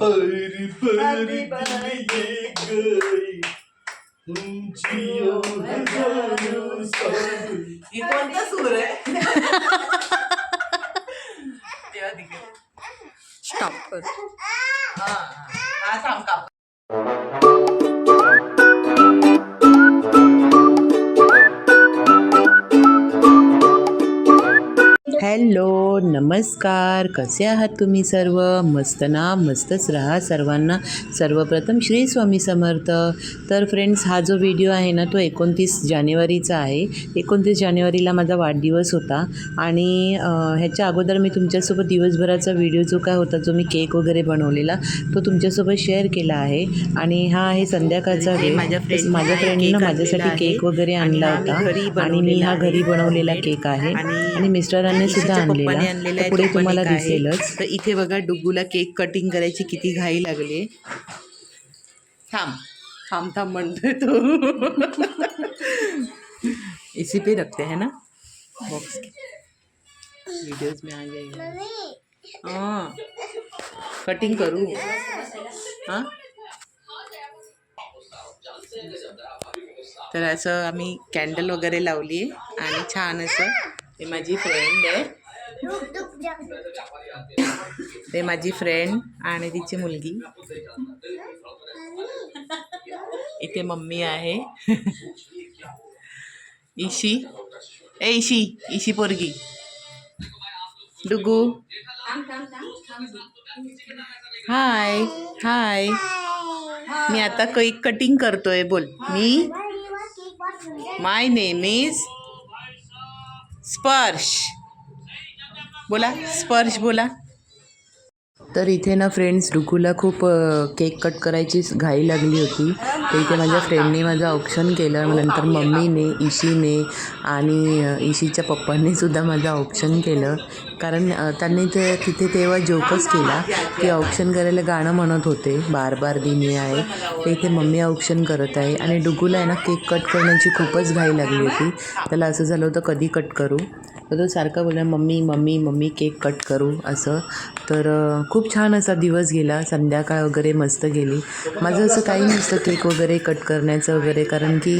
परी परी दिए गई उंचियों हजारों साल ही कोणता सूर आहे हॅलो नमस्कार. कसे आहात तुम्ही सर्व? मस्त ना मस्तच राहा सर्वांना. सर्वप्रथम श्री स्वामी समर्थ. तर फ्रेंड्स हा जो व्हिडिओ आहे ना तो एकोणतीस जानेवारीचा आहे. एकोणतीस जानेवारीला माझा वाढदिवस होता आणि ह्याच्या अगोदर मी तुमच्यासोबत दिवसभराचा व्हिडिओ जो काय होता जो मी केक वगैरे बनवलेला तो तुमच्यासोबत शेअर केला आहे. आणि हा आहे संध्याकाळचा वेळ. माझ्या माझ्या फ्रेंडनं माझ्यासाठी. केक वगैरे आणि आणला होता आणि मी हा घरी. बनवलेला केक आहे. आणि मिस्टरांनी सुद्धा आणलेला. आणलेला पुढे तुम्हाला. दिसेलच. तर इथे बघा डुग्गूला केक कटिंग करायची किती घाई लागली. थांब. थांब थांब म्हणतोय तो. इसी पे रखते हैं ना? बॉक्स वीडियोज में आ जाएगा हाँ. कटिंग करू? हां? तर असं आम्ही कॅन्डल वगैरे लावली आहे. आणि छान असं हे माझी फ्रेंड आहे ते माझी फ्रेंड आणि तिची मुलगी. इथे मम्मी आहे. इशी ए इशी इशी पोरगी. डुगू. हाय. हाय. मी आता कैक कटिंग करतोय. बोल. मी? माय नेम इज स्पर्श. बोला स्पर्श बोला. तर इथे ना फ्रेंड्स डुकूला खूप केक कट करायची घाई लागली होती. तर इथे माझ्या फ्रेंडने माझं ऑप्शन केलं. नंतर मम्मीने इशीने आणि इशीच्या पप्पांनी सुद्धा माझं ऑप्शन केलं. कारण त्यांनी ते तिथे तेव्हा जोकच केला की ऑप्शन करायला गाणं म्हणत होते. बार बार दिने आहे. ते इथे मम्मी ऑप्शन करत आहे. आणि डुगूला आहे ना केक कट करण्याची खूपच घाई लागली होती. त्याला असं झालं होतं कधी कट करू? तर तो सारखा बोलला mummy mummy mummy cake cut करू असं. तर खूप छान असा दिवस गेला. संध्याकाळ वगैरे मस्त गेली. माझं असं काही नसतं केक वगैरे कट करण्याचं वगैरे कारण की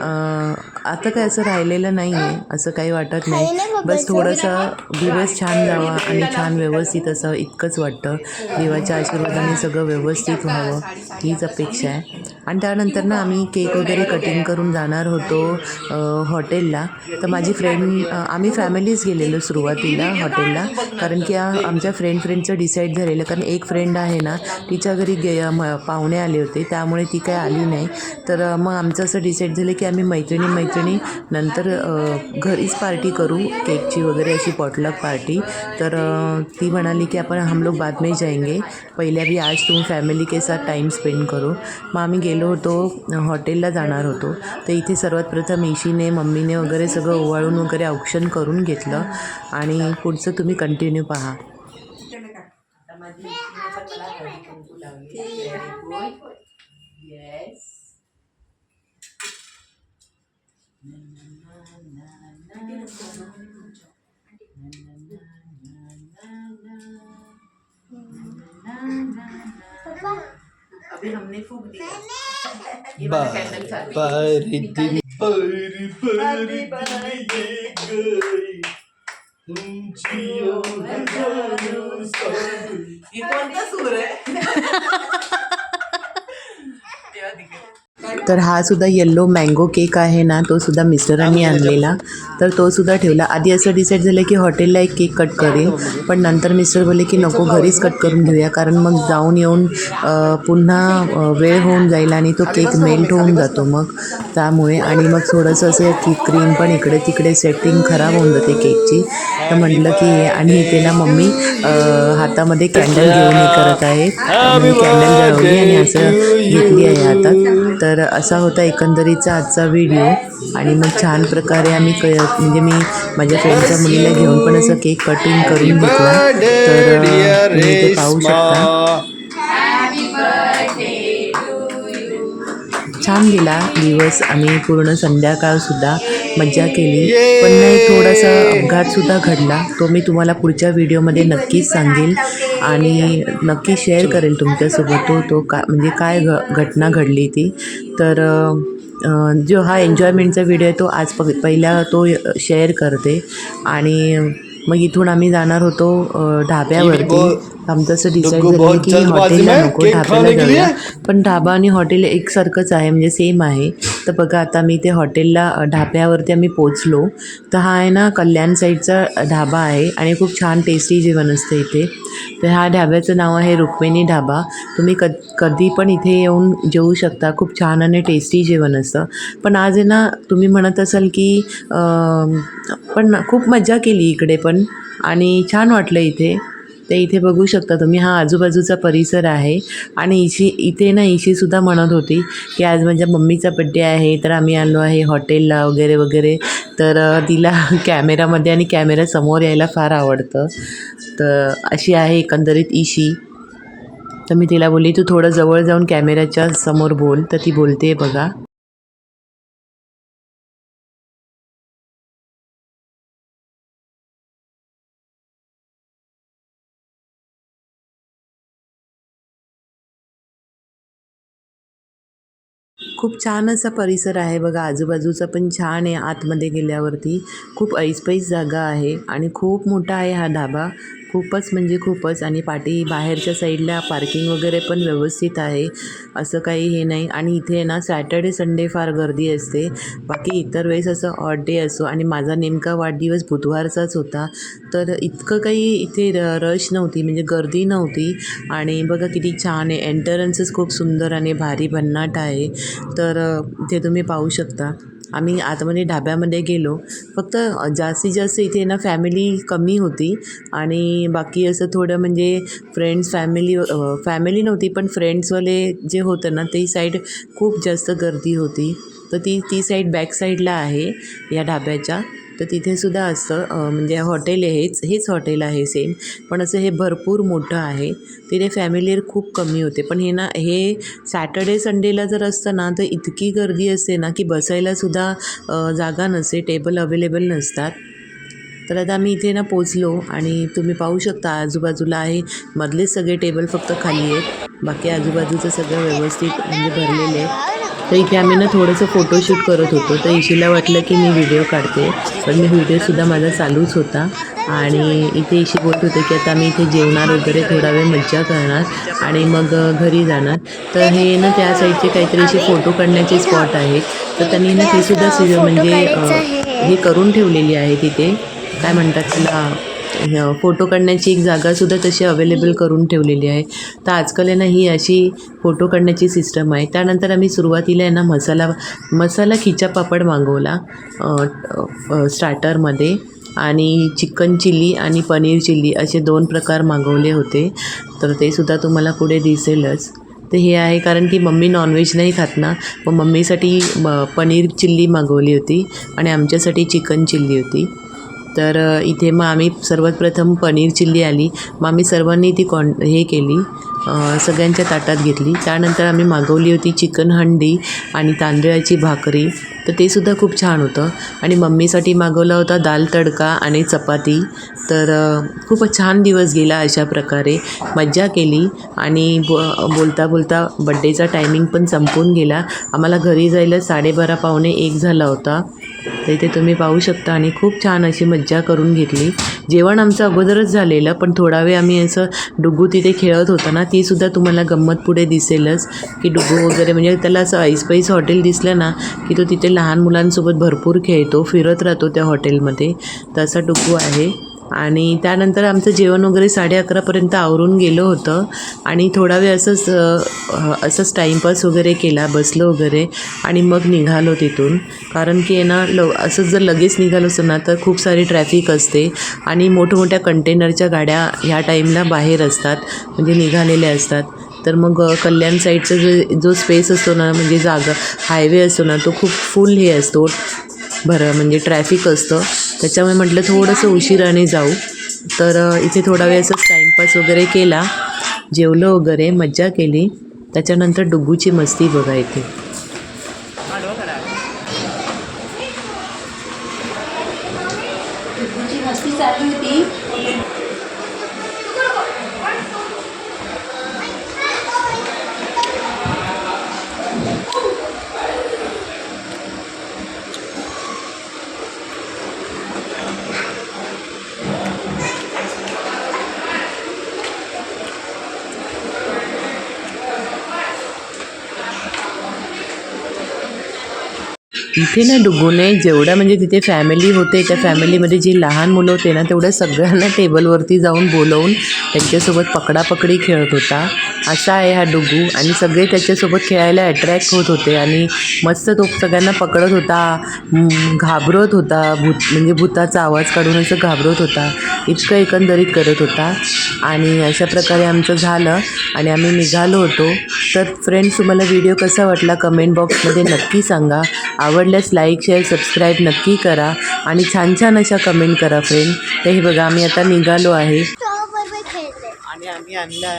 आता काय असं राहिलेलं नाही आहे असं काही वाटत नाही. बस थोडंसं दिवस छान जावा आणि छान व्यवस्थित असं इतकंच वाटतं. देवाच्या आशीर्वादाने सगळं व्यवस्थित व्हावं हीच अपेक्षा आहे. आणि त्यानंतर ना आम्ही केक वगैरे कटिंग करून जाणार होतो हॉटेलला तर माझी फ्रेंड आम्ही फॅमिलीच गेलेलो सुरुवातीला हॉटेलला कारण की आमच्या फ्रेंड फ्रेंडचं डिसाईड झालेलं कारण एक फ्रेंड आहे ना तिच्या घरी गे म पाहुणे आले होते. त्यामुळे ती काय आली नाही. तर मग आमचं असं डिसाईड झालं की आम्ही मैत्रिणी मैत्रिणी नंतर घरीच पार्टी करू केकची वगैरे अशी पॉटलक पार्टी तर ती म्हणाली की आपण हम लोग बाद में जाएंगे. पहिले अभी आज तुम फॅमिली के साथ टाईम स्पेंड करू. मग आम्ही गेलो होतो हॉटेलला जाणार होतो. तर इथे सर्वात प्रथम इशीने मम्मीने वगैरे सगळं ओवाळून वगैरे औक्षण करून घेतलं. आणि पुढचं तुम्ही कंटिन्यू पहा. अभी हमने फूक दिया। बार बार दिन परी परी दिए गई उंचियों हजारों साल ही कोणता सूर आहे तेव्हा तिकडे तर हा सुद्धा येल्लो मँगो केक आहे ना तो सुद्धा मिस्टरांनी आणलेला. तर तो सुद्धा ठेवला. आधी असं डिसाईड झालं की हॉटेलला एक केक कट करेन पण नंतर मिस्टर बोलले की नको घरीच कट करून घेऊया कारण मग जाऊन येऊन पुन्हा वेळ होऊन जाईल आणि तो केक मेल्ट होऊन जातो मग. त्यामुळे आणि मग थोडंसं असं की क्रीम पण इकडे तिकडे सेटिंग खराब होऊन जाते केकची तर म्हटलं की आणि इथे ना मम्मी हातामध्ये कॅन्डल घेऊन हे करत आहे. कॅन्डल जळवली आणि असं घेतली आहे हातात. तर असा होता एकंदरीचा आजचा व्हिडिओ. आणि मग छान प्रकारे आम्ही क म्हणजे मी माझ्या फ्रेंडच्या मुलीला घेऊन पण असं केक कटिंग करून घेतला. तर तुम्ही ते पाहू शकता. छान गेला दिवस. आणि पूर्ण संध्याकाळसुद्धा मज्जा केली. पण नाही थोडासा अपघातसुद्धा घडला. तो मी तुम्हाला पुढच्या व्हिडिओमध्ये नक्कीच सांगेल आणि नक्की शेअर करेल तुमच्यासोबत तो तो का म्हणजे काय घ घटना घडली ती. तर जो हा एन्जॉयमेंटचा व्हिडिओ आहे तो आज प पहिला तो शेअर करते. आणि मग इथून आम्ही जाणार होतो ढाब्यावरती. आमचं असं डिसाईड झालं की हॉटेलला नको ढाब्याला जाऊया? पण ढाबा आणि हॉटेल एकसारखंच आहे म्हणजे सेम आहे. तर बघा आता मी ते हॉटेलला ढाब्यावरती आम्ही पोचलो तर हा आहे ना कल्याण साईडचा ढाबा आहे आणि खूप छान टेस्टी जेवण असतं इथे. तर ह्या ढाब्याचं नाव आहे रुक्मिणी ढाबा. तुम्ही क कधी पण इथे येऊन जेवू शकता. खूप छान आणि टेस्टी जेवण असतं. पण आज आहे ना तुम्ही म्हणत असाल की पण खूप मजा केली इकडे पण. आणि छान वाटलं इथे. ते इथे बघू शकता तुम्ही. हा आजूबाजूचा परिसर आहे. आणि इशी इथे ना इशीसुद्धा म्हणत होती की आज माझ्या मम्मीचा बड्डे आहे तर आम्ही आलो आहे हॉटेलला वगैरे वगैरे. तर तिला कॅमेरामध्ये आणि कॅमेऱ्यासमोर यायला फार आवडतं. तर अशी आहे एकंदरीत इशी. तर मी तिला बोलली तू थोडं जवळ जाऊन कॅमेऱ्याच्या समोर बोल. तर ती बोलते बघा. खूप छान असा परिसर आहे बघा. आजूबाजूचा पण छान आहे आतमध्ये गेल्यावरती. खूप ऐसपैस जागा आहे आणि खूप मोठा आहे हा धाबा खूपच म्हणजे खूपच आणि पाठी बाहेरच्या साईडला पार्किंग वगैरे पण व्यवस्थित आहे असं काही हे नाही. आणि इथे ना सॅटर्डे संडे फार गर्दी असते. बाकी इतर वेळेस असं ऑड डे असो आणि माझा नेमका वाढदिवस बुधवारचाच होता. तर इतकं काही इथे र रश नव्हती म्हणजे गर्दी नव्हती. आणि बघा किती छान आहे. एंटरन्सच खूप सुंदर आणि भारी भन्नाट आहे. तर ते इथे तुम्ही पाहू शकता. आम्ही आतमध्ये ढाब्यामध्ये गेलो. फक्त जास्तीत जास्त इथे ना फॅमिली कमी होती. आणि बाकी असं थोडं म्हणजे फ्रेंड्स फॅमिली फॅमिली नव्हती पण फ्रेंड्सवाले जे होतं ना ती साईड खूप जास्त गर्दी होती. तर ती ती साईड बॅक साईडला आहे या ढाब्याच्या. तर तिथेसुद्धा असतं म्हणजे हॉटेल आहे हेच हेच हॉटेल आहे सेम पण असं हे भरपूर मोठं आहे. तिथे फॅमिलीर खूप कमी होते. पण हे ना हे सॅटर्डे संडेला जर असतं ना तर इतकी गर्दी असते ना की बसायलासुद्धा जागा नसते टेबल अवेलेबल नसतात. तर आता आम्ही इथे ना पोचलो आणि तुम्ही पाहू शकता आजूबाजूला आहे मधलेच सगळे टेबल फक्त खाली आहेत. बाकी आजूबाजूचं सगळं व्यवस्थित म्हणजे भरलेलं आहे. तर इथे आम्ही ना थोडंसं फोटोशूट करत होतो. तर इशीला वाटलं की मी व्हिडिओ काढते. पण मी व्हिडिओसुद्धा माझा चालूच होता. आणि इथे इशी बोलत होते की आता मी इथे जेवणार वगैरे थोडा वेळ मज्जा करणार आणि मग घरी जाणार. तर हे ना त्या साईडचे काहीतरी असे फोटो काढण्याचे स्पॉट आहेत. तर त्यांनी ना ती सुद्धा म्हणजे हे करून ठेवलेली आहे तिथे काय म्हणतात त्याला? फोटो काढण्याची एक जागासुद्धा तशी अवेलेबल करून ठेवलेली आहे. तर आजकाल आहे ना ही अशी फोटो काढण्याची सिस्टम आहे. त्यानंतर आम्ही सुरुवातीला आहे ना मसाला मसाला खिचा पापड मागवला स्टार्टरमध्ये आणि चिकन चिल्ली आणि पनीर चिल्ली असे दोन प्रकार मागवले होते. तर ते सुद्धा तुम्हाला पुढे दिसेलच. तर हे आहे कारण की मम्मी नॉनव्हेज नाही खात ना. मग मम्मीसाठी म पनीर चिल्ली मागवली होती आणि आमच्यासाठी चिकन चिल्ली होती. तर इथे मग आम्ही सर्वात प्रथम पनीर चिल्ली आली. मग आम्ही सर्वांनी ती कॉन हे केली सगळ्यांच्या ताटात घेतली. त्यानंतर आम्ही मागवली होती चिकन हंडी आणि तांदळाची भाकरी. तर ते सुद्धा खूप छान होतं. आणि मम्मीसाठी मागवला होता दाल तडका आणि चपाती. तर खूप खूपच छान दिवस गेला अशा प्रकारे. मज्जा केली आणि बो बोलता बोलता बड्डेचा टायमिंग पण संपून गेला. आम्हाला घरी जायला साडेबारा पावणे एक झाला होता. तर इथे तुम्ही पाहू शकता आणि खूप छान अशी मज्जा करून घेतली. जेवण आमचं अगोदरच झालेलं पण थोडा वेळ आम्ही असं डुगू तिथे खेळत होता ना तीसुद्धा तुम्हाला गंमत पुढे दिसेलच की डुगू वगैरे म्हणजे त्याला असं ऐसपैस हॉटेल दिसलं ना की तो तिथे लहान मुलांसोबत भरपूर खेळतो फिरत राहतो त्या हॉटेलमध्ये तसा डुगू आहे. आणि त्यानंतर आमचं जेवण वगैरे साडे अकरापर्यंत आवरून गेलं होतं. आणि थोडा वेळ असंच असंच टाईमपास वगैरे केला बसलो वगैरे आणि मग निघालो तिथून. कारण की आहे ना ल असंच जर लगेच निघालो असतं ना तर खूप सारी ट्रॅफिक असते. आणि मोठमोठ्या कंटेनरच्या गाड्या ह्या टाईमला बाहेर असतात म्हणजे निघालेल्या असतात. तर मग कल्याण साईडचा जो जो स्पेस असतो ना म्हणजे जागा हायवे असतो ना तो खूप फुल हे असतो. बरं म्हणजे ट्रॅफिक असतं. त्याच्यामुळे म्हटलं थोडंसं उशिराने जाऊ. तर इथे थोडा वेळ असंच टाईमपास वगैरे केला. जेवलो वगैरे मज्जा केली. त्याच्यानंतर डुगूची मस्ती बघा इथे. तिथे ना डुगूने जेवढ्या म्हणजे तिथे फॅमिली होते त्या फॅमिलीमध्ये जी लहान मुलं होते ना तेवढ्या सगळ्यांना टेबलवरती जाऊन बोलवून त्यांच्यासोबत पकडापकडी खेळत होता. असा आहे हा डुगू. आणि सगळे त्याच्यासोबत खेळायला अट्रॅक्ट होत होते. आणि मस्त तो सगळ्यांना पकडत होता. घाबरत होता. भूत म्हणजे भूताचा आवाज काढून असं घाबरत होता. इतकं एकंदरीत करत होता. आणि अशा प्रकारे आमचं झालं. आणि आम्ही निघालो होतो. तर फ्रेंड्स तुम्हाला व्हिडिओ कसा वाटला कमेंट बॉक्समध्ये नक्की सांगा. आवडल्यास लाईक शेअर सबस्क्राईब नक्की करा. आणि छान छान अशा कमेंट करा फ्रेंड तर हे बघा आम्ही आता निघालो आहे. आम्ही आणला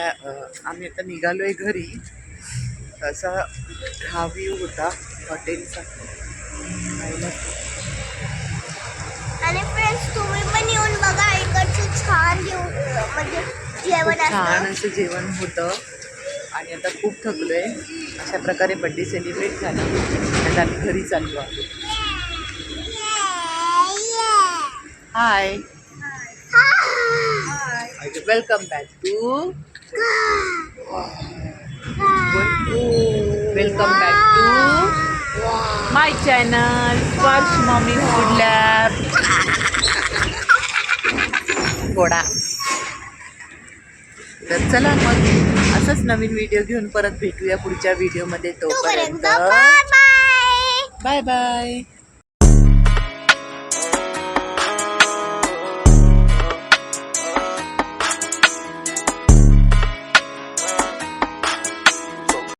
आम्ही आता निघालो आहे घरी. असा हा व्ह्यू होता हॉटेलचा. आणि फ्रेंड्स तुम्ही पण येऊन बघा इकडचं छान जेवण म्हणजे जेवण छान असं जेवण होतं. आणि आता खूप थकलो आहे अशा प्रकारे बड्डे सेलिब्रेट झाला. आता आम्ही घरी चाललो आहोत. Hi welcome back to welcome back to my channel Sparsh mommy food lab गोडा तर चला मग असंच नवीन व्हिडिओ घेऊन परत भेटूया पुढच्या व्हिडिओमध्ये तोपर्यंत बाय बाय बाय